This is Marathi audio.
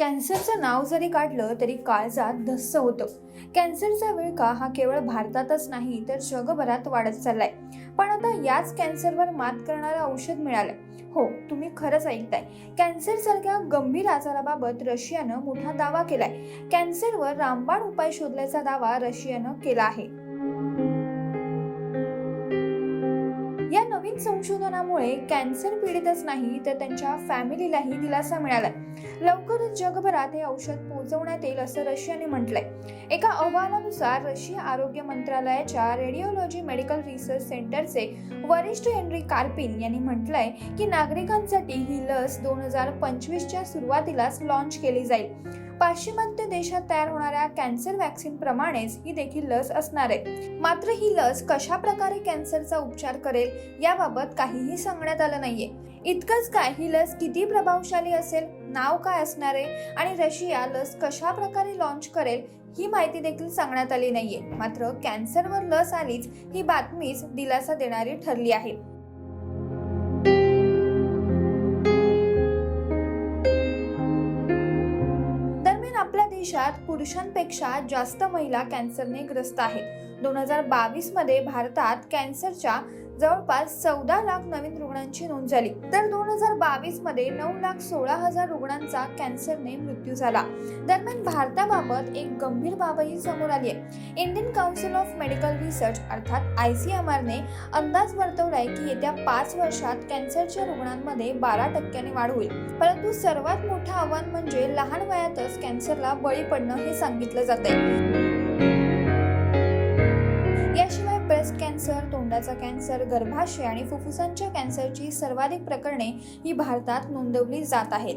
कॅन्सरचं नाव जरी काढलं तरी काळजात धस्स होतं. कॅन्सरचा विळखा हा केवळ भारतातच नाही तर जगभरात वाढत चाललाय. पण आता याच कॅन्सरवर मात करणारं औषध मिळालंय. हो तुम्ही खरंच ऐकताय. कॅन्सर सारख्या गंभीर आजाराबाबत रशियानं मोठा दावा केलाय. कॅन्सरवर रामबाण उपाय शोधल्याचा दावा रशियानं केला आहे. या नवीन संशोधनामुळे कॅन्सर पीडितच नाही तर त्यांच्या फॅमिलीलाही दिलासा मिळाला लवकरच जगभरात हे औषध पोहोचवण्यात येईल असं रशियाने म्हटलंय. एका अहवालानुसार रशिया आरोग्य मंत्रालयाच्या रेडिओलॉजी मेडिकल रिसर्च सेंटरचे वरिष्ठ हेनरी कार्पिन यांनी म्हटलंय की नागरिकांसाठी ही लस दोन हजार पंचवीसच्या सुरुवातीलाच लॉन्च केली जाईल. पाश्चिमात्य देशात तयार होणाऱ्या कॅन्सर व्हॅक्सिन प्रमाणेच ही देखील लस असणार आहे. मात्र ही लस कशा प्रकारे कॅन्सरचा उपचार करेल याबाबत काहीही सांगण्यात आलं नाहीये. इतकंच काय? ही लस किती प्रभावशाली असेल? नाव काय असणार आहे? आणि रशिया लस कशा प्रकारे लॉन्च करेल? ही माहिती देखील सांगण्यात आली नाहीये. मात्र कॅन्सरवर लस आलीच ही बातमीच दिलासा देणारी ठरली आहे. आपल्या देशात पुरुषांपेक्षा जास्त महिला कॅन्सरने ग्रस्त आहेत. दोन हजार बावीसमध्ये भारतात कॅन्सरच्या जवळपास चौदा लाख नवीन रुग्णांची नोंद झाली. तर दोन हजार बावीसमध्ये नऊ लाख सोळा हजार रुग्णांचा कॅन्सरने मृत्यू झाला. दरम्यान भारताबाबत एक गंभीर बाबही समोर आली आहे Indian council of medical research अर्थात आय सी एम आरने अंदाज वर्तवलाय की येत्या पाच वर्षात कॅन्सरच्या रुग्णांमध्ये बारा टक्क्याने वाढ होईल. परंतु सर्वात मोठं आव्हान म्हणजे लहान वयातच कॅन्सरला बळी पडणं हे सांगितलं जात आहे कॅन्सर तोंडाचा कॅन्सर गर्भाशय आणि फुफ्फुसांच्या कॅन्सरची सर्वाधिक प्रकरणे ही भारतात नोंदवली जात आहेत.